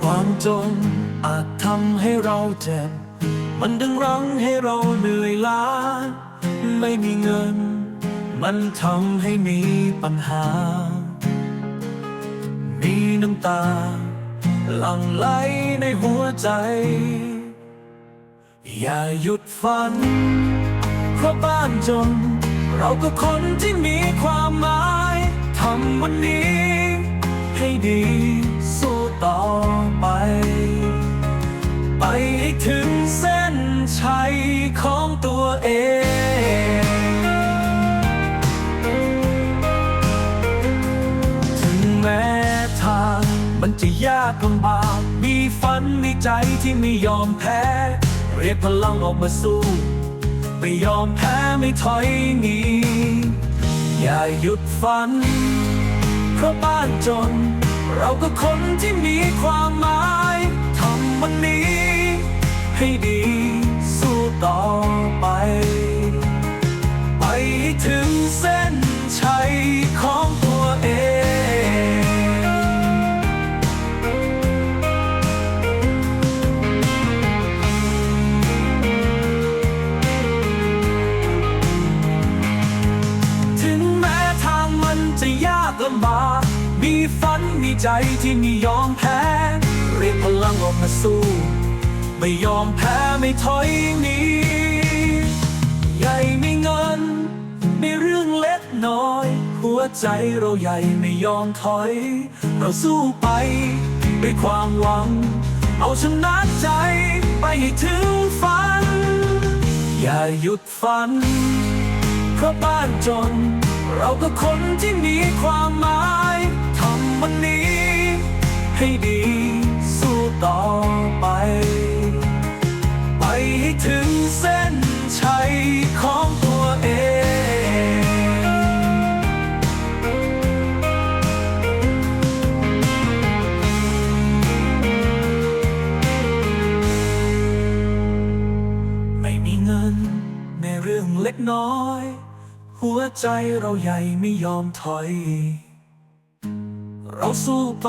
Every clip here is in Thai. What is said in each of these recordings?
ความจนอาจทำให้เราเจ็บ มันดึงรั้งให้เราเหนื่อยล้า ไม่มีเงิน มันทำให้มีปัญหา มีน้ำตา หลั่งไหลในหัวใจ อย่าหยุดฝัน เพราะบ้านจน เราก็คนที่มีความหมาย ทำวันนี้ให้ดี มันจะยากลำบาก มีฝันในใจที่ไม่ยอมแพ้ เรียกพลังออกมาสู้ ไม่ยอมแพ้ไม่ถอยหนี อย่าหยุดฝัน เพราะบ้านจน เราก็คนที่มีความหมาย ทำวันนี้ให้ดี ลำบากมีฝันมีใจที่ไม่ยอมแพ้ เรียกพลังออกมาสู้ ไม่ยอมแพ้ไม่ถอยหนีใหญ่ไม่เงินไม่เรื่องเล็กน้อย หัวใจเราใหญ่ไม่ยอมถอย เราสู้ไปด้วยความหวัง เอาชนะใจไปให้ถึงฝัน อย่าหยุดฝัน เพราะบ้านจน เราก็คนที่มีความหมายทำวันนี้ ให้ดีสู้ต่อไป ไปให้ถึงเส้นชัยของตัวเองไม่มีเงินในเรื่องเล็กน้อย หัวใจเราใหญ่ไม่ยอมถอย เราสู้ไป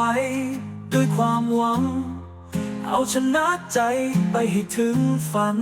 ด้วยความหวัง เอาชนะใจไปให้ถึงฝัน